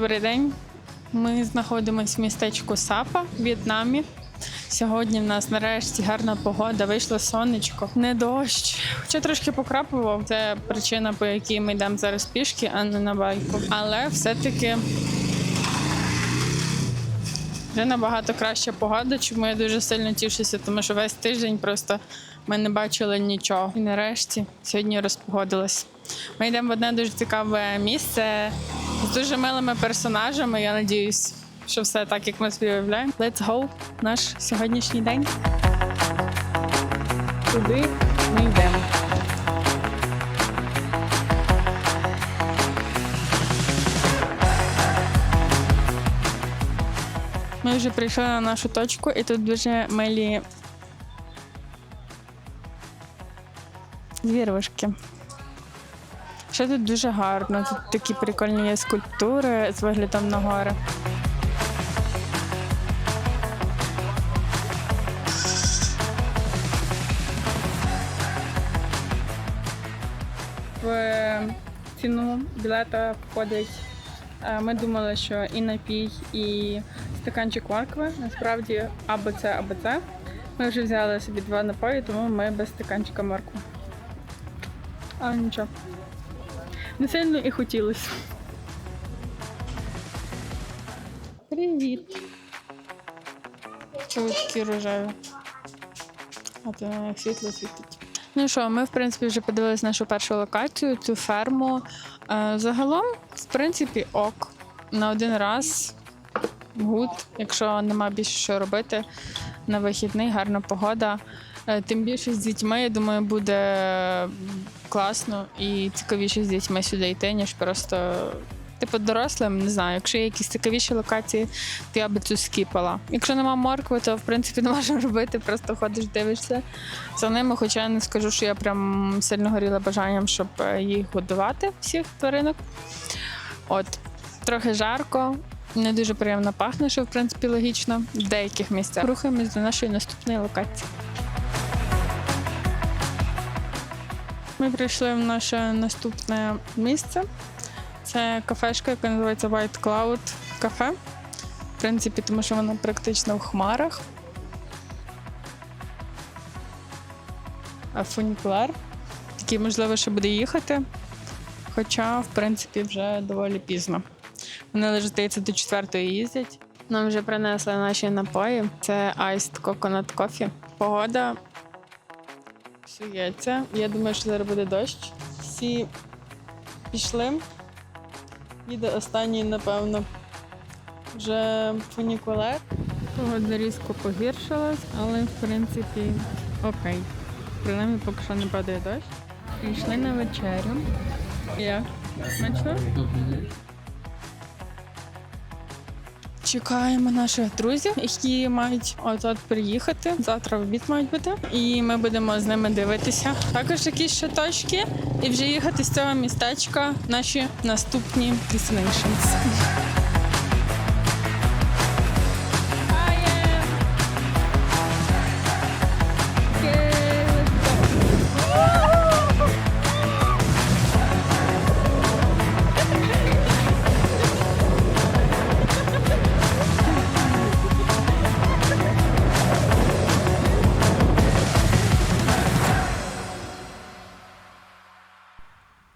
Добрий день. Ми знаходимося в містечку Сапа В'єтнамі. Сьогодні в нас нарешті гарна погода, вийшло сонечко, не дощ. Хоча трошки покрапував. Це причина, по якій ми йдемо зараз пішки, а не на байку. Але все-таки вже набагато краща погода, чому я дуже сильно тішуся, тому що весь тиждень просто ми не бачили нічого. І нарешті сьогодні розпогодилось. Ми йдемо в одне дуже цікаве місце з дуже милими персонажами. Я надіюсь, що все так, як ми собі уявляємо. Let's go! Наш сьогоднішній день. Туди ми йдемо. Ми вже прийшли на нашу точку, і тут дуже милі звірвишки. Ще тут дуже гарно. Тут такі прикольні є скульптури з виглядом на гори. В ціну білета входить. е, Ми думали, що і напій, і стаканчик моркви. Насправді або це, або це. Ми вже взяли собі два напої, тому ми без стаканчика моркви. А нічого. Не сильно і хотілося. Привіт. Чого ви такі рожеві? А то як світло світить. Ну що, ми в принципі вже подивилися нашу першу локацію, цю ферму. Е, загалом, в принципі, ок. На один раз гуд, якщо нема більше що робити на вихідний, гарна погода. Е, Тим більше з дітьми, я думаю, буде класно і цікавіше з дітьми сюди йти, ніж просто. Типу дорослим, не знаю, якщо є якісь цікавіші локації, то я би цю скіпала. Якщо нема моркви, то в принципі не можна робити, просто ходиш, дивишся за ними. Хоча я не скажу, що я прям сильно горіла бажанням, щоб е, їх годувати, всіх тваринок. От, трохи жарко, не дуже приємно пахне, що в принципі логічно. В деяких місцях рухаємось до нашої наступної локації. Ми прийшли в наше наступне місце. Це кафешка, яка називається White Cloud Cafe. В принципі, тому що вона практично в хмарах. А фунікулар, який, можливо, ще буде їхати. Хоча, в принципі, вже доволі пізно. Вони лише, здається, до четвертої їздять. Нам вже принесли наші напої. Це Iced Coconut Coffee. Погода псується. Я думаю, що зараз буде дощ. Всі пішли. Їде останній, напевно. Вже фунікулер. Погода різко погіршилась, але в принципі окей. Принаймні поки що не падає дощ. Прийшли на вечерю. Як? Смачно? Чекаємо наших друзів, які мають от-от приїхати. Завтра в обід мають бути. І ми будемо з ними дивитися. Також якісь ще точки, і вже їхати з цього містечка наші наступні destinations.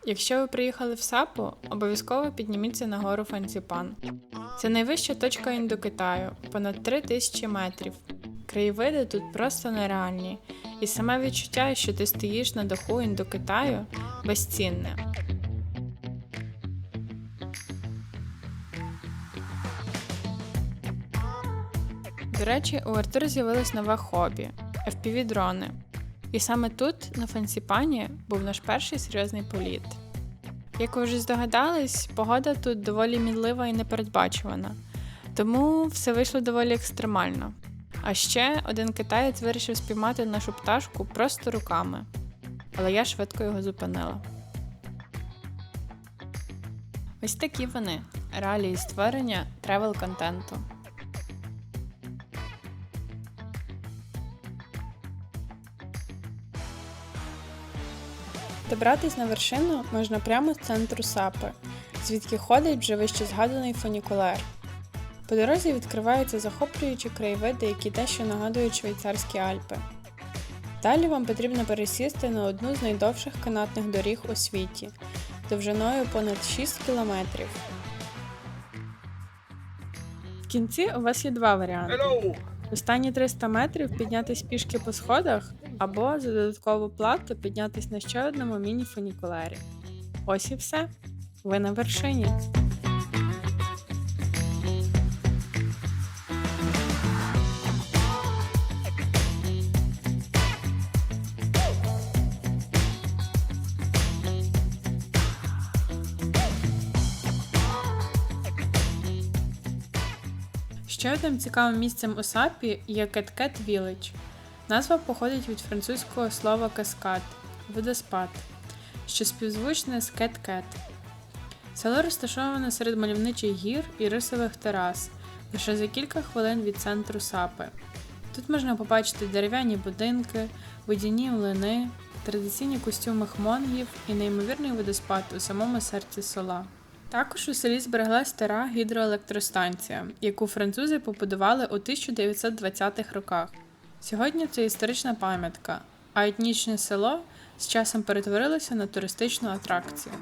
Якщо ви приїхали в Сапу, обов'язково підніміться на гору Фанціпан. Це найвища точка Індокитаю, понад 3000 метрів. Краєвиди тут просто нереальні, і саме відчуття, що ти стоїш на даху Індокитаю, безцінне. До речі, у Артура з'явилось нове хобі FPV-дрони. І саме тут, на Фансіпані, був наш перший серйозний політ. Як ви вже здогадались, погода тут доволі мінлива і непередбачувана, тому все вийшло доволі екстремально. А ще один китаєць вирішив спіймати нашу пташку просто руками, але я швидко його зупинила. Ось такі вони реалії створення тревел Добратись на вершину можна прямо з центру Сапи. звідки ходить вже вище згаданий фунікулер. По дорозі відкриваються захоплюючі краєвиди, які дещо нагадують швейцарські Альпи. Далі вам потрібно пересісти на одну з найдовших канатних доріг у світі, довжиною понад 6 кілометрів. В кінці у вас є два варіанти. Останні 300 метрів піднятись пішки по сходах, або за додаткову плату піднятись на ще одному міні-фунікулері. Ось і все. Ви на вершині. Ще одним цікавим місцем у Сапі є Кеткет Village. Назва походить від французького слова каскад водоспад, що співзвучне з Кет-Кет. Село розташоване серед мальовничих гір і рисових терас, лише за кілька хвилин від центру Сапи. Тут можна побачити дерев'яні будинки, водяні млини, традиційні костюми хмонгів і неймовірний водоспад у самому серці села. Також у селі збереглась стара гідроелектростанція, яку французи побудували у 1920-х роках. Сьогодні це історична пам'ятка, а етнічне село з часом перетворилося на туристичну атракцію.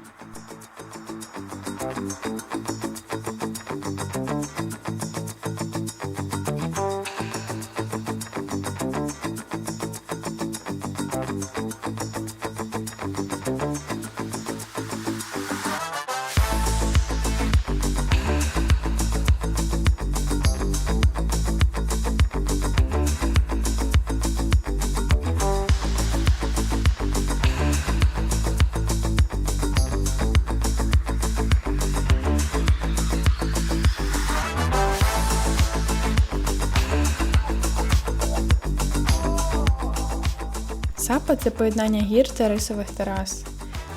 Сапа це поєднання гір та рисових терас,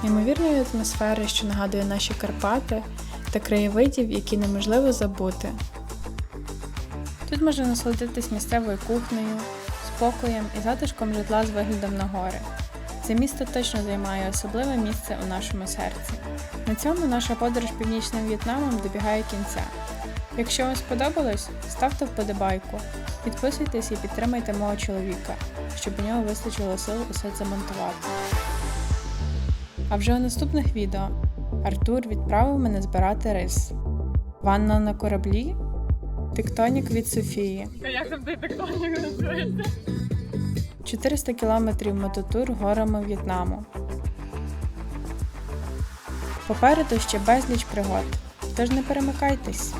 неймовірної атмосфери, що нагадує наші Карпати, та краєвидів, які неможливо забути. Тут можна насолодитись місцевою кухнею, спокоєм і затишком житла з виглядом на гори. Це місто точно займає особливе місце у нашому серці. На цьому наша подорож північним В'єтнамом добігає кінця. Якщо вам сподобалось, ставте вподобайку, підписуйтесь і підтримайте мого чоловіка, щоб у нього вистачило сил усе це монтувати. А вже у наступних відео Артур відправив мене збирати рис. Ванна на кораблі, тектонік від Софії. Як там той тектонік називається? 400 кілометрів мототур горами В'єтнаму. Попереду ще безліч пригод, тож не перемикайтесь.